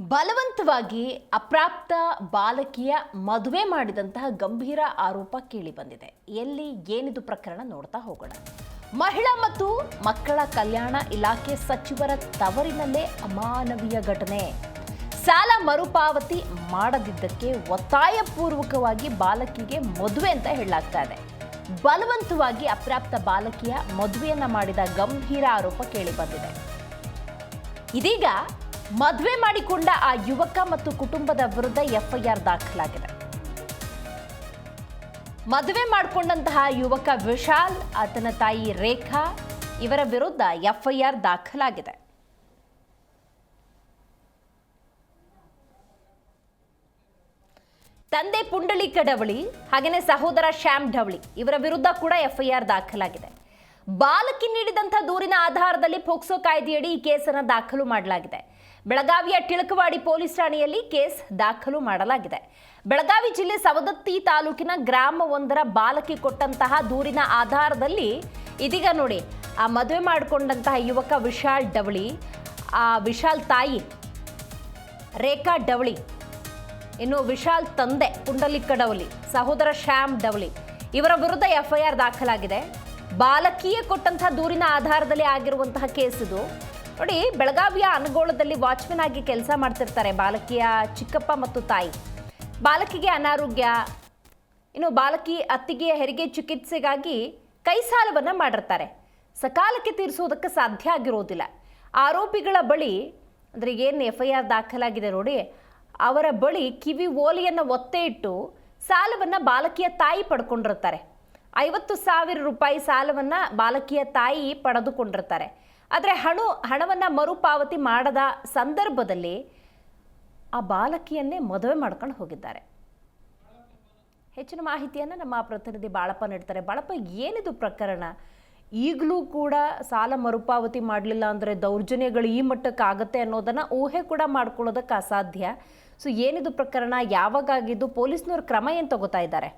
ಬಲವಂತವಾಗಿ ಅಪ್ರಾಪ್ತ ಬಾಲಕಿಯ ಮದುವೆ ಮಾಡಿದಂತಹ ಗಂಭೀರ ಆರೋಪ ಕೇಳಿಬಂದಿದೆ ಎಲ್ಲಿ ಏನಿದು ಪ್ರಕರಣ ನೋಡ್ತಾ ಹೋಗೋಣ. ಮಹಿಳಾ ಮತ್ತು ಮಕ್ಕಳ ಕಲ್ಯಾಣ ಇಲಾಖೆ ಸಚಿವರ ತವರಿನಲ್ಲೇ ಅಮಾನವೀಯ ಘಟನೆ. ಸಾಲ ಮರುಪಾವತಿ ಮಾಡದಿದ್ದಕ್ಕೆ ಒತ್ತಾಯಪೂರ್ವಕವಾಗಿ ಬಾಲಕಿಗೆ ಮದುವೆ ಅಂತ ಹೇಳಲಾಗ್ತಾ ಇದೆ. ಬಲವಂತವಾಗಿ ಅಪ್ರಾಪ್ತ ಬಾಲಕಿಯ ಮದುವೆಯನ್ನ ಮಾಡಿದ ಗಂಭೀರ ಆರೋಪ ಕೇಳಿಬಂದಿದೆ ಇದೀಗ ಮದುವೆ ಮಾಡಿಕೊಂಡ ಆ ಯುವಕ ಮತ್ತು ಕುಟುಂಬದ ವಿರುದ್ಧ ಎಫ್ಐಆರ್ ದಾಖಲಾಗಿದೆ. ಮದುವೆ ಮಾಡಿಕೊಂಡಂತಹ ಯುವಕ ವಿಶಾಲ್, ಆತನ ತಾಯಿ ರೇಖಾ ಇವರ ವಿರುದ್ಧ ಎಫ್ಐಆರ್ ದಾಖಲಾಗಿದೆ. ತಂದೆ ಪುಂಡಳಿ ಕಡವಳಿ ಹಾಗೆಯೇ ಸಹೋದರ ಶ್ಯಾಮ್ ಢವಳಿ ಇವರ ವಿರುದ್ಧ ಕೂಡ ಎಫ್ಐಆರ್ ದಾಖಲಾಗಿದೆ. ಬಾಲಕಿ ನೀಡಿದಂಥ ದೂರಿನ ಆಧಾರದಲ್ಲಿ ಪೋಕ್ಸೋ ಕಾಯ್ದೆಯಡಿ ಈ ಕೇಸನ್ನು ದಾಖಲು ಮಾಡಲಾಗಿದೆ. ಬೆಳಗಾವಿಯ ಟಿಳಕವಾಡಿ ಪೊಲೀಸ್ ಠಾಣೆಯಲ್ಲಿ ಕೇಸ್ ದಾಖಲು ಮಾಡಲಾಗಿದೆ. ಬೆಳಗಾವಿ ಜಿಲ್ಲೆ ಸವದತ್ತಿ ತಾಲೂಕಿನ ಗ್ರಾಮವೊಂದರ ಬಾಲಕಿ ಕೊಟ್ಟಂತಹ ದೂರಿನ ಆಧಾರದಲ್ಲಿ ಇದೀಗ ನೋಡಿ, ಆ ಮದುವೆ ಮಾಡಿಕೊಂಡಂತಹ ಯುವಕ ವಿಶಾಲ್ ಡವಳಿ, ಆ ವಿಶಾಲ್ ತಾಯಿ ರೇಖಾ ಡವಳಿ, ಇನ್ನು ವಿಶಾಲ್ ತಂದೆ ಕುಂಡಲಿಕ್ಕ ಡವಳಿ, ಸಹೋದರ ಶ್ಯಾಮ್ ಡವಳಿ ಇವರ ವಿರುದ್ಧ ಎಫ್ಐಆರ್ ದಾಖಲಾಗಿದೆ. ಬಾಲಕಿಯೇ ಕೊಟ್ಟಂತಹ ದೂರಿನ ಆಧಾರದಲ್ಲಿ ಆಗಿರುವಂತಹ ಕೇಸ್ ಇದು. ನೋಡಿ, ಬೆಳಗಾವಿಯ ಅನುಗೋಳದಲ್ಲಿ ವಾಚ್ಮೆನ್ ಆಗಿ ಕೆಲಸ ಮಾಡ್ತಿರ್ತಾರೆ ಬಾಲಕಿಯ ಚಿಕ್ಕಪ್ಪ ಮತ್ತು ತಾಯಿ. ಬಾಲಕಿಗೆ ಅನಾರೋಗ್ಯ, ಇನ್ನು ಬಾಲಕಿ ಅತ್ತಿಗೆಯ ಹೆರಿಗೆ ಚಿಕಿತ್ಸೆಗಾಗಿ ಕೈ ಸಾಲವನ್ನು ಮಾಡಿರ್ತಾರೆ. ಸಕಾಲಕ್ಕೆ ತೀರಿಸೋದಕ್ಕೆ ಸಾಧ್ಯ ಆಗಿರೋದಿಲ್ಲ. ಆರೋಪಿಗಳ ಬಳಿ, ಅಂದರೆ ಏನು ಎಫ್ ಐ ಆರ್ ದಾಖಲಾಗಿದೆ ನೋಡಿ, ಅವರ ಬಳಿ ಕಿವಿ ಓಲೆಯನ್ನು ಒತ್ತೆ ಇಟ್ಟು ಸಾಲವನ್ನು ಬಾಲಕಿಯ ತಾಯಿ ಪಡ್ಕೊಂಡಿರ್ತಾರೆ. ಐವತ್ತು ಸಾವಿರ ರೂಪಾಯಿ ಸಾಲವನ್ನು ಬಾಲಕಿಯ ತಾಯಿ ಪಡೆದುಕೊಂಡಿರ್ತಾರೆ. ಆದರೆ ಹಣ, ಹಣವನ್ನು ಮರುಪಾವತಿ ಮಾಡದ ಸಂದರ್ಭದಲ್ಲಿ ಆ ಬಾಲಕಿಯನ್ನೇ ಮದುವೆ ಮಾಡ್ಕೊಂಡು ಹೋಗಿದ್ದಾರೆ. ಹೆಚ್ಚಿನ ಮಾಹಿತಿಯನ್ನು ನಮ್ಮ ಪ್ರತಿನಿಧಿ ಬಾಳಪ್ಪ ನೀಡ್ತಾರೆ. ಬಾಳಪ್ಪ, ಏನಿದು ಪ್ರಕರಣ? ಈಗಲೂ ಕೂಡ ಸಾಲ ಮರುಪಾವತಿ ಮಾಡಲಿಲ್ಲ ಅಂದರೆ ದೌರ್ಜನ್ಯಗಳು ಈ ಮಟ್ಟಕ್ಕೆ ಆಗುತ್ತೆ ಅನ್ನೋದನ್ನು ಊಹೆ ಕೂಡ ಮಾಡ್ಕೊಳ್ಳೋದಕ್ಕೆ ಅಸಾಧ್ಯ. ಸೊ ಏನಿದು ಪ್ರಕರಣ? ಯಾವಾಗ ಆಗಿದ್ದು? ಪೊಲೀಸ್ನವ್ರು ಕ್ರಮ ಏನು ತಗೋತಾ ಇದ್ದಾರೆ?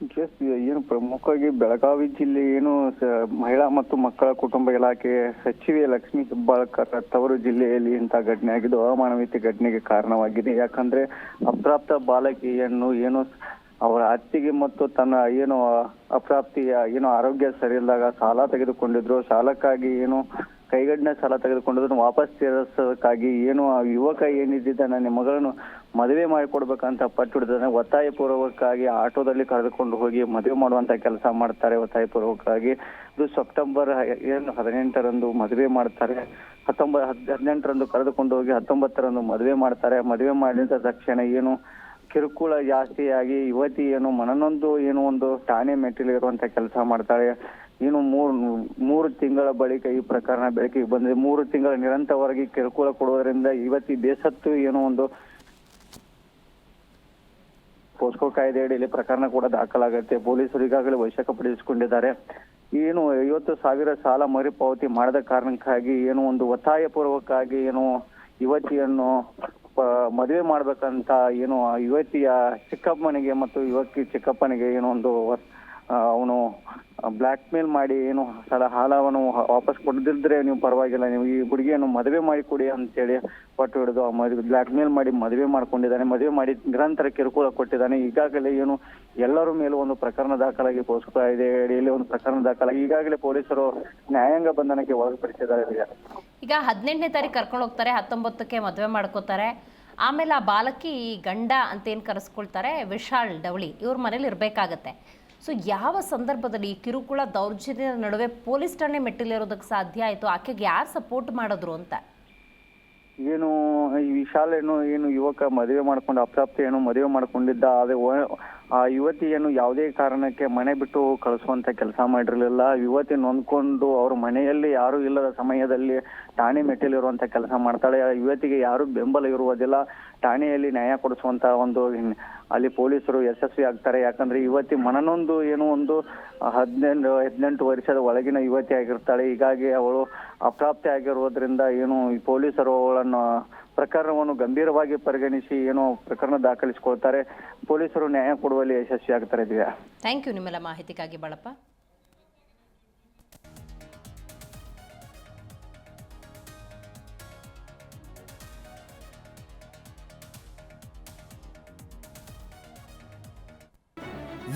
ಕೇಸ್ ಏನು ಪ್ರಮುಖವಾಗಿ ಬೆಳಗಾವಿ ಜಿಲ್ಲೆ ಏನು ಮಹಿಳಾ ಮತ್ತು ಮಕ್ಕಳ ಕುಟುಂಬ ಇಲಾಖೆ, ಸಚಿವೆ ಲಕ್ಷ್ಮೀ ಹೆಬ್ಬಾಳ್ಕರ್ ತವರು ಜಿಲ್ಲೆಯಲ್ಲಿ ಇಂತಹ ಘಟನೆ ಆಗಿದ್ದು ಅಮಾನವೀಯತೆ ಘಟನೆಗೆ ಕಾರಣವಾಗಿದೆ. ಯಾಕಂದ್ರೆ ಅಪ್ರಾಪ್ತ ಬಾಲಕಿಯನ್ನು ಏನು ಅವರ ಅತ್ತಿಗೆ ಮತ್ತು ತನ್ನ ಏನು ಅಪ್ರಾಪ್ತಿಯ, ಏನು ಆರೋಗ್ಯ ಸರಿಯಿಲ್ಲದಾಗ ಸಾಲ ತೆಗೆದುಕೊಂಡಿದ್ರು. ಸಾಲಕ್ಕಾಗಿ ಏನು ಕೈಗಡ್ನ ಸಾಲ ತೆಗೆದುಕೊಂಡಿದ್ರು ವಾಪಸ್ ತೀರಿಸೋದಕ್ಕಾಗಿ ಏನು ಆ ಯುವಕ ಏನಿದ್ದ ನನ್ನ ಮಗಳನ್ನು ಮದುವೆ ಮಾಡಿಕೊಡ್ಬೇಕಂತ ಪಟ್ಟು ಹಿಡಿದ್ರೆ ಒತ್ತಾಯ ಪೂರ್ವಕವಾಗಿ ಆಟೋದಲ್ಲಿ ಕರೆದುಕೊಂಡು ಹೋಗಿ ಮದುವೆ ಮಾಡುವಂತ ಕೆಲಸ ಮಾಡ್ತಾರೆ. ಒತ್ತಾಯ ಪೂರ್ವಕವಾಗಿ ಇದು ಸೆಪ್ಟೆಂಬರ್ ಏನು ಹದಿನೆಂಟರಂದು ಮದುವೆ ಮಾಡ್ತಾರೆ. ಹತ್ತೊಂಬ, ಹದ್- ಹದಿನೆಂಟರಂದು ಕರೆದುಕೊಂಡು ಹೋಗಿ ಹತ್ತೊಂಬತ್ತರಂದು ಮದುವೆ ಮಾಡ್ತಾರೆ. ಮದುವೆ ಮಾಡಿದ ತಕ್ಷಣ ಏನು ಕಿರುಕುಳ ಜಾಸ್ತಿಯಾಗಿ ಯುವತಿ ಏನು ಮನನೊಂದು ಏನು ಒಂದು ಠಾಣೆ ಮೆಟ್ಟಿಲಿರುವಂತ ಕೆಲಸ ಮಾಡ್ತಾಳೆ. ಏನು ಮೂರು ಮೂರು ತಿಂಗಳ ಬಳಿಕ ಈ ಪ್ರಕರಣ ಬೆಳಕಿಗೆ ಬಂದಿದೆ. ಮೂರು ತಿಂಗಳ ನಿರಂತರವಾಗಿ ಕಿರುಕುಳ ಕೊಡುವುದರಿಂದ ಯುವತಿ ಬೇಸತ್ತು ಏನೋ ಒಂದು ಪೋಸ್ಕೋ ಕಾಯ್ದೆ ಅಡಿಯಲ್ಲಿ ಪ್ರಕರಣ ಕೂಡ ದಾಖಲಾಗುತ್ತೆ. ಪೊಲೀಸರು ಈಗಾಗಲೇ ವಶಪಡಿಸಿಕೊಂಡಿದ್ದಾರೆ ಏನು ಐವತ್ತು ಸಾವಿರ ಸಾಲ ಮರುಪಾವತಿ ಮಾಡದ ಕಾರಣಕ್ಕಾಗಿ ಏನು ಒಂದು ಒತ್ತಾಯ ಪೂರ್ವಕವಾಗಿ ಏನು ಯುವತಿಯನ್ನು ಮದುವೆ ಮಾಡ್ಬೇಕಂತ ಏನು ಯುವತಿಯ ಚಿಕ್ಕಪ್ಪನಿಗೆ ಮತ್ತು ಯುವತಿ ಚಿಕ್ಕಪ್ಪನಿಗೆ ಏನೋ ಒಂದು ಅವನು ಬ್ಲಾಕ್ ಮೇಲ್ ಮಾಡಿ ಏನು ಸಲ ಹಾಲವನ್ನು ವಾಪಸ್ ಕೊಡದಿದ್ರೆ ನೀವು ಪರವಾಗಿಲ್ಲ ನೀವು ಈ ಹುಡುಗಿಯನ್ನು ಮದುವೆ ಮಾಡಿ ಕೊಡಿ ಅಂತೇಳಿ ಪಟ್ಟು ಹಿಡಿದು ಆ ಮದುವೆ ಬ್ಲಾಕ್ ಮೇಲ್ ಮಾಡಿ ಮದುವೆ ಮಾಡ್ಕೊಂಡಿದ್ದಾನೆ. ಮದುವೆ ಮಾಡಿ ನಿರಂತರ ಕಿರುಕುಳ ಕೊಟ್ಟಿದ್ದಾನೆ. ಈಗಾಗಲೇ ಏನು, ಎಲ್ಲರ ಮೇಲೂ ಒಂದು ಪ್ರಕರಣ ದಾಖಲಾಗಿ ಪೋಸ್ಕೋ ಇದೆ. ಅಡಿಯಲ್ಲಿ ಒಂದು ಪ್ರಕರಣ ದಾಖಲಾಗಿ ಈಗಾಗಲೇ ಪೊಲೀಸರು ನ್ಯಾಯಾಂಗ ಬಂಧನಕ್ಕೆ ಒಳಪಡಿಸಿದ್ದಾರೆ. ಈಗ ಹದಿನೆಂಟನೇ ತಾರೀಕು ಕರ್ಕೊಂಡು ಹೋಗ್ತಾರೆ, ಹತ್ತೊಂಬತ್ತಕ್ಕೆ ಮದುವೆ ಮಾಡ್ಕೋತಾರೆ. ಆಮೇಲೆ ಆ ಬಾಲಕಿ ಗಂಡ ಅಂತ ಏನು ಕರೆಸ್ಕೊಳ್ತಾರೆ? ವಿಶಾಲ್ ಡವಳಿ. ಇವ್ರ ಮನೇಲಿ ಇರಬೇಕಾಗತ್ತೆ. ಸೊ ಯಾವ ಸಂದರ್ಭದಲ್ಲಿ ಈ ಕಿರುಕುಳ ದೌರ್ಜನ್ಯದ ನಡುವೆ ಪೊಲೀಸ್ ಠಾಣೆ ಮೆಟ್ಟಿಲೇರೋದಕ್ಕೆ ಸಾಧ್ಯ ಆಯಿತು? ಆಕೆಗೆ ಯಾರು ಸಪೋರ್ಟ್ ಮಾಡಿದ್ರು ಅಂತ? ಏನು, ಈ ವಿಶಾಲ್ ಏನು ಏನು ಯುವಕ ಮದುವೆ ಮಾಡ್ಕೊಂಡು, ಅಪ್ರಾಪ್ತಿ ಏನು ಮದುವೆ ಮಾಡ್ಕೊಂಡಿದ್ದ, ಅದೇ ಆ ಯುವತಿ ಏನು ಯಾವುದೇ ಕಾರಣಕ್ಕೆ ಮನೆ ಬಿಟ್ಟು ಕಳಿಸುವಂತ ಕೆಲಸ ಮಾಡಿರಲಿಲ್ಲ. ಯುವತಿ ನೊಂದ್ಕೊಂಡು ಅವ್ರ ಮನೆಯಲ್ಲಿ ಯಾರು ಇಲ್ಲದ ಸಮಯದಲ್ಲಿ ಠಾಣೆ ಮೆಟ್ಟಿಲಿರುವಂತ ಕೆಲಸ ಮಾಡ್ತಾಳೆ. ಯುವತಿಗೆ ಯಾರು ಬೆಂಬಲ ಇರುವುದಿಲ್ಲ. ಠಾಣೆಯಲ್ಲಿ ನ್ಯಾಯ ಕೊಡಿಸುವಂತ ಒಂದು ಅಲ್ಲಿ ಪೊಲೀಸರು ಯಶಸ್ವಿ ಆಗ್ತಾರೆ. ಯಾಕಂದ್ರೆ ಯುವತಿ ಮನನೊಂದು ಏನು ಒಂದು ಹದಿನೆಂಟು ಹದಿನೆಂಟು ವರ್ಷದ ಒಳಗಿನ ಯುವತಿ ಆಗಿರ್ತಾಳೆ. ಹೀಗಾಗಿ ಅವಳು ಅಪ್ರಾಪ್ತಿ ಆಗಿರುವುದರಿಂದ ಏನು ಈ ಪೊಲೀಸರು ಅವಳನ್ನು ಪ್ರಕರಣವನ್ನು ಗಂಭೀರವಾಗಿ ಪರಿಗಣಿಸಿ ಏನೋ ಪ್ರಕರಣ ದಾಖಲಿಸಿಕೊಳ್ತಾರೆ. ಪೊಲೀಸರು ನ್ಯಾಯ ಕೊಡುವಲ್ಲಿ ಯಶಸ್ವಿ ಆಗ್ತಾರೆ ದಿವ್ಯಾ. ಥ್ಯಾಂಕ್ ಯು ನಿಮ್ಮೆಲ್ಲ ಮಾಹಿತಿಗಾಗಿ ಬಾಳಪ್ಪ